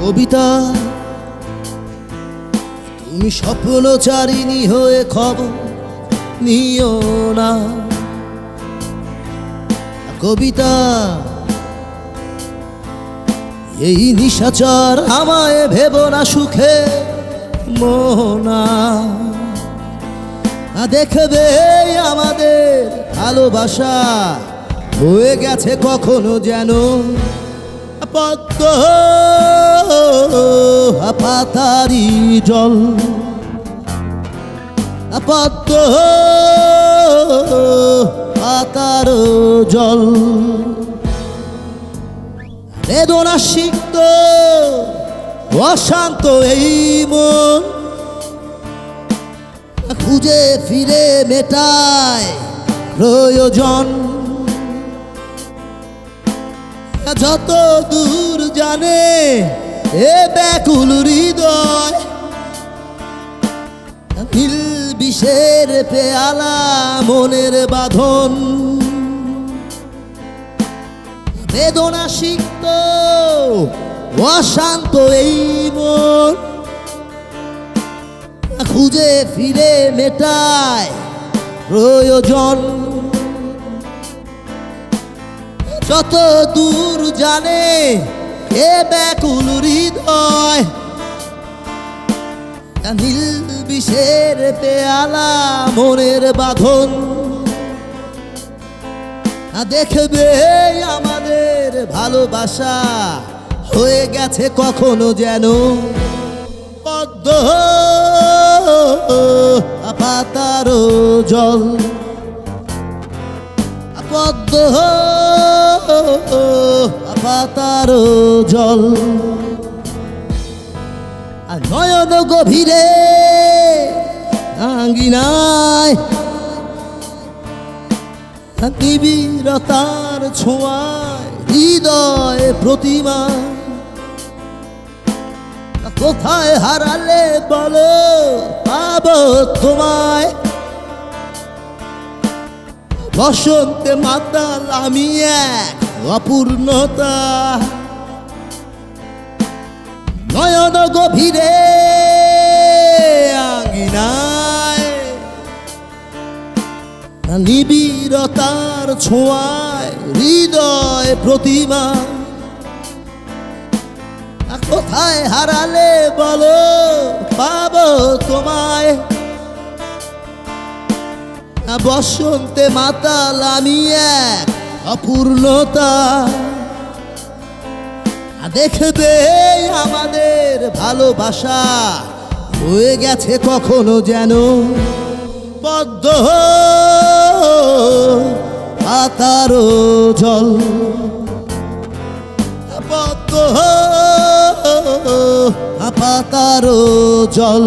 কবিতা তুমি স্বপ্নচারিণী হয়ে খবর নিও না। কবিতা, এই নিশাচার আমায় ভেব না সুখে মোহনা। দেখবে আমাদের ভালোবাসা হয়ে গেছে কখনো যেন। পদ্ম পাতারি জল। পদ্ম পাতার জল। বেদনা সিক্ত, অশান্ত এই মন। খুঁজে ফিরে মেটায় প্রয়োজন। যত দূর জানে এ ব্যাকুল হৃদয়, নীল বিষের পেয়ালা মনের বাঁধন। বেদনা সিক্ত, অশান্ত এই মন। খুঁজে ফিরে মেটায় প্রয়োজন। যত দূর জানে এ ব্যাকুল হৃদয়। নীল বিষের পেয়ালা মনের বাঁধন। দেখবে আমাদের ভালোবাসা হয়ে গেছে কখনো যেন। পদ্ম পাতার জল। পদ্ম পাতার জল। আর নয়ন গভীরে আঙ্গিনায় নিবিড়তার ছোঁয়ায়, হৃদয় প্রতিমা। কোথায় হারালে বলো, পাব তোমায়। বসন্তে মাতাল আমি এক অপূর্ণতা। নয়ন গভীরে আঙ্গিনায় নিবিড়তার ছোঁয়ায়, হৃদয় প্রতিমা। কোথায় হারালে বলো, পাব তোমায়। বসন্তে মাতাল আমি এক অপূর্ণতা। দেখবে আমাদের ভালোবাসা হয়ে গেছে কখনো যেন। পদ্ম পাতার জল। পদ্ম পাতার জল।